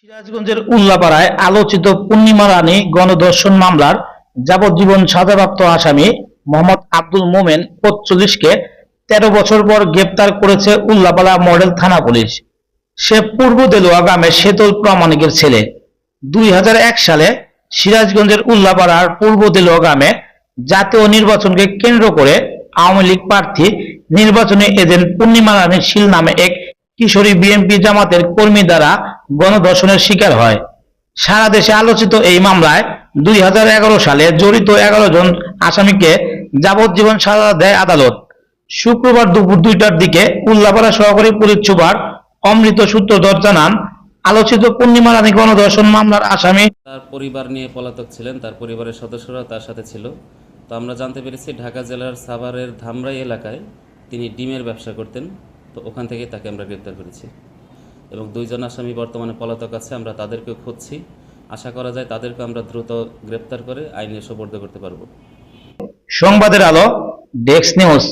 সিরাজগঞ্জের উল্লাপাড়ায় আলোচিত পূর্ণিমা রানী গণধর্ষণ মামলার যাবজ্জীবন সাজাপ্রাপ্ত আসামি মোহাম্মদ আব্দুল মোমেন পঁচল্লিশকে তেরো বছর পর গ্রেপ্তার করেছে উল্লাপাড়া মডেল থানা পুলিশ। সে পূর্ব দেলোয়া গ্রামের শীতল প্রামাণিকের ছেলে। দুই হাজার এক সালে সিরাজগঞ্জের উল্লাপাড়ার পূর্ব দেলোয়া গ্রামে জাতীয় নির্বাচনকে কেন্দ্র করে আওয়ামী লীগ প্রার্থী নির্বাচনী এজেন্ট পূর্ণিমা রানী শীল নামে এক কিশোরী বিএনপি জামাতের কর্মী দ্বারা গণধর্ষণের শিকার হয়। সারা দেশে আলোচিত এই মামলায় দুই হাজার এগারো সালে জড়িত এগারো জন আসামিকে যাবজ্জীবন সাজা দেয় আদালত। শুক্রবার দুপুর দুইটার দিকে উল্লাপাড়া সহকারী পুলিশ সুপার অমৃত সূত্রধর জানান, আলোচিত পূর্ণিমা রানী গণধর্ষণ মামলার আসামি তার পরিবার নিয়ে পলাতক ছিলেন, তার পরিবারের সদস্যরা তার সাথে ছিল। তো আমরা জানতে পেরেছি, ঢাকা জেলার সাভারের ধামরাই এলাকায় তিনি ডিমের ব্যবসা করতেন। তো ওখান থেকে তাকে আমরা গ্রেপ্তার করেছি। এবং দুইজন আসামি বর্তমানে পলাতক আছে, আমরা তাদেরকেও খুঁজছি। আশা করা যায় তাদেরকে আমরা দ্রুত গ্রেপ্তার করে আইনে সোপর্দ করতে পারব। সংবাদের আলো ডেক্স নিউজ